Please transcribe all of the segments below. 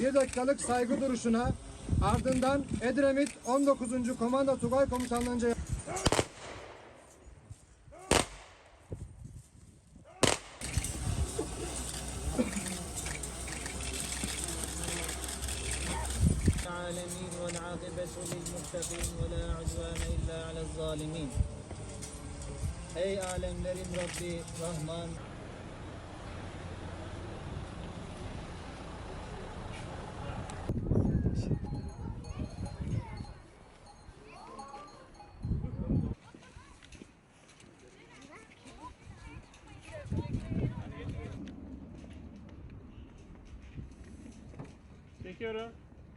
bir dakikalık saygı duruşuna ardından Edremit 19. Komando Tugay Komutanlığı'nca العالمين والعاقبة للمتقين ولا عدوان إلا على الظالمين Ey alemlerin Rabbi Rahman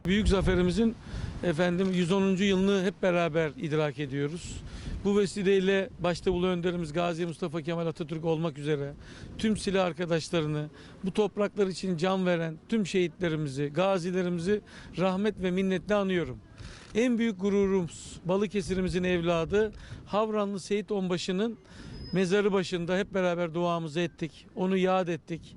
Büyük zaferimizin efendim 110. yılını hep beraber idrak ediyoruz. Bu vesileyle başta Ulu Önderimiz Gazi Mustafa Kemal Atatürk olmak üzere tüm silah arkadaşlarını, bu topraklar için can veren tüm şehitlerimizi, gazilerimizi rahmet ve minnetle anıyorum. En büyük gururumuz Balıkesir'imizin evladı Havranlı Seyit Onbaşı'nın mezarı başında hep beraber duamızı ettik. Onu yad ettik.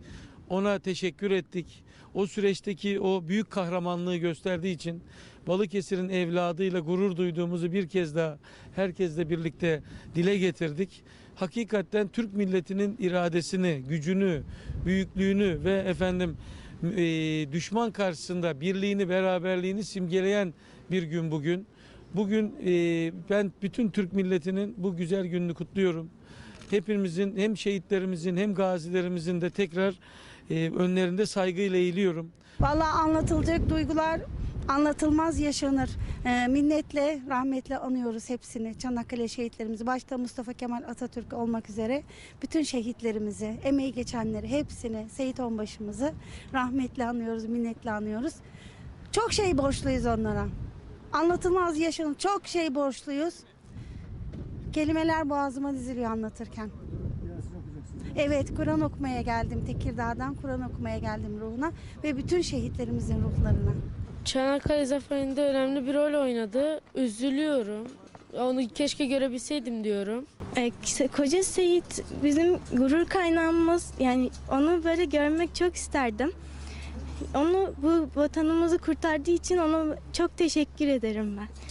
Ona teşekkür ettik. O süreçteki o büyük kahramanlığı gösterdiği için Balıkesir'in evladıyla gurur duyduğumuzu bir kez daha herkesle birlikte dile getirdik. Hakikaten Türk milletinin iradesini, gücünü, büyüklüğünü ve efendim e, düşman karşısında birliğini, beraberliğini simgeleyen bir gün bugün. Bugün e, ben bütün Türk milletinin bu güzel gününü kutluyorum. Hepimizin hem şehitlerimizin hem gazilerimizin de tekrar e, önlerinde saygıyla eğiliyorum. Vallahi anlatılacak duygular anlatılmaz yaşanır. Ee, minnetle, rahmetle anıyoruz hepsini. Çanakkale şehitlerimizi, başta Mustafa Kemal Atatürk olmak üzere bütün şehitlerimizi, emeği geçenleri hepsini, Seyit Onbaşımızı rahmetle anıyoruz, minnetle anıyoruz. Çok şey borçluyuz onlara. Anlatılmaz yaşanır. Çok şey borçluyuz. Kelimeler boğazıma diziliyor anlatırken. Evet Kur'an okumaya geldim Tekirdağ'dan Kur'an okumaya geldim ruhuna ve bütün şehitlerimizin ruhlarına. Çanakkale Zaferi'nde önemli bir rol oynadı. Üzülüyorum. Onu keşke görebilseydim diyorum. E, Koca Seyit bizim gurur kaynağımız. Yani onu böyle görmek çok isterdim. Onu bu vatanımızı kurtardığı için ona çok teşekkür ederim ben.